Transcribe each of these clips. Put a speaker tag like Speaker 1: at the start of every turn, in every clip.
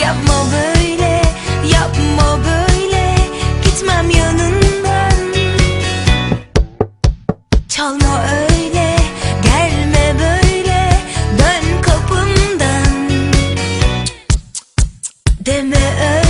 Speaker 1: Yapma böyle, yapma böyle. Gitmem yanından. Çalma öyle, gelme böyle. Dön kapımdan. Deme öyle.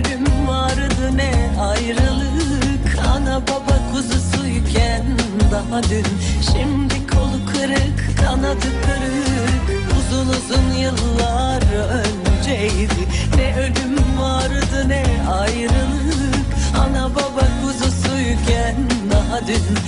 Speaker 1: Ölüm vardı ne ayrılık. Ana baba kuzusuyken daha dün. Şimdi kolu kırık kanadı kırık. Uzun uzun yıllar önceydi. Ne ölüm vardı ne ayrılık. Ana baba kuzusuyken daha dün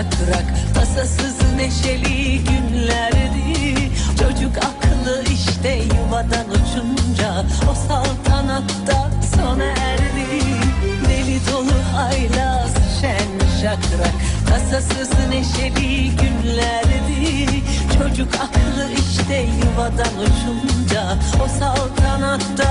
Speaker 1: şakrak Tasasız neşeli günlerdi Çocuk aklı işte yuvadan uçunca O saltanatta sona erdi. Deli dolu haylaz şen şakrak. Tasasız neşeli günlerdi Çocuk aklı işte yuvadan uçunca O saltanatta